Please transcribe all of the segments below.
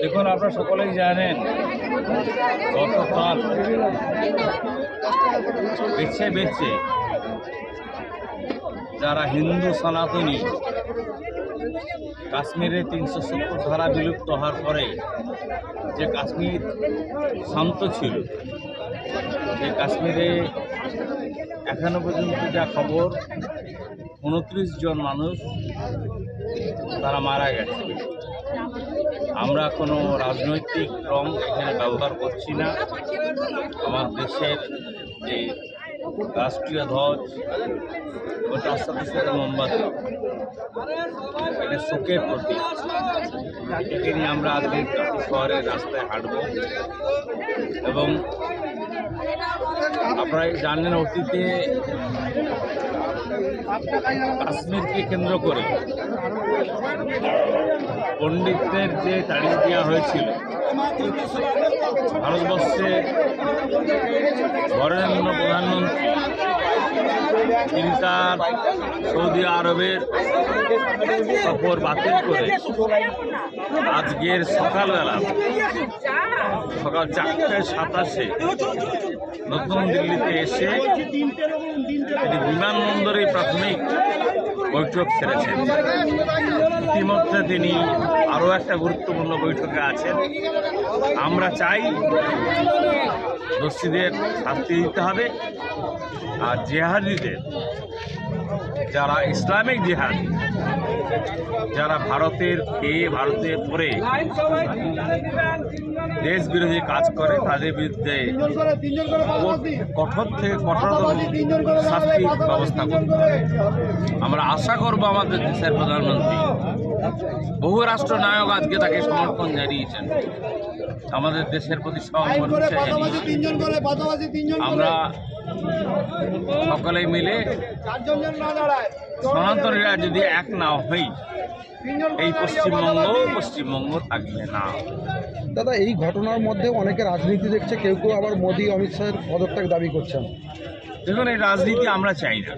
দেখুন, আপনারা সকলেই জানেন গত গতকাল বেছে বেছে যারা হিন্দু সনাতনী, কাশ্মীরে তিনশো সত্তর ধারা বিলুপ্ত হওয়ার পরে যে কাশ্মীর শান্ত ছিল যে কাশ্মীরে এখনও পর্যন্ত যা খবর উনত্রিশ জন মানুষ তারা মারা গেছে। আমরা কোনো রাজনৈতিক রং এখানে ব্যবহার করছি না। আমার দেশের যে রাষ্ট্রীয় ধ্বজ ওটার সাথে সাথে মোমবাতি। এটা শোকের প্রতীক। একে নিয়ে আমরা আজকে শহরের রাস্তায় হাঁটব। এবং আপনারা জানেন অতীতে কাশ্মীরকে কেন্দ্র করে পণ্ডিতদের যে তাড়িয়ে দেওয়া হয়েছিল ভারতবর্ষে বরেণ্য প্রধানমন্ত্রী, তিনি তার সৌদি আরবের সফর বাতিল করে আজকের সকালবেলা, সকাল চারটায় সাতাশে নতুন দিল্লিতে এসে বিমানবন্দরে প্রাথমিক বৈঠক সেরেছেন ইতিমধ্যে তিনি আরও একটা গুরুত্বপূর্ণ বৈঠকে আছেন। আমরা চাই দোষীদের শাস্তি দিতে হবে আর জেহাদিদের, যারা ইসলামিক জেহাদ, যারা ভারতের খেয়ে ভারতের পরে দেশ বিরোধী কাজ করে তাদের বিরুদ্ধে কঠোর থেকে কঠোরতম শাস্তির ব্যবস্থা করতে হবে। আমরা আশা করব আমাদের দেশের প্রধানমন্ত্রী বহু রাষ্ট্র নায়ক আজকে তাকে সমর্থন জানিয়েছেন। আমাদের দেশের প্রতি আমরা সকলে মিলে সনাতনীরা যদি এক না হই এই পশ্চিমবঙ্গ পশ্চিমবঙ্গ থাকবে না। দাদা এই ঘটনার মধ্যে অনেকে রাজনীতি দেখছে কেউ কেউ আবার মোদী অমিত শাহের পদত্যাগ দাবি করছেন। দেখুন এই রাজনীতি আমরা চাই না।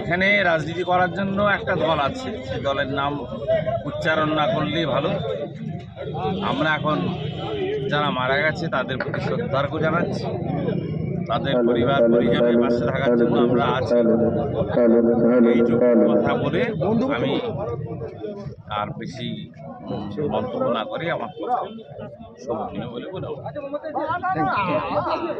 এখানে রাজনীতি করার জন্য একটা দল আছে সে দলের নাম উচ্চারণ না করলেই ভালো। আমরা এখন যারা মারা গেছে তাদের প্রতি শ্রদ্ধার্ঘ জানাচ্ছি। তাদের পরিবার, পরিজনের পাশে থাকার জন্য আমরা আছি এইটুকু কথা বলে আমি আর বেশি মন্তব্য না করে আমার কথা সব বলে বলে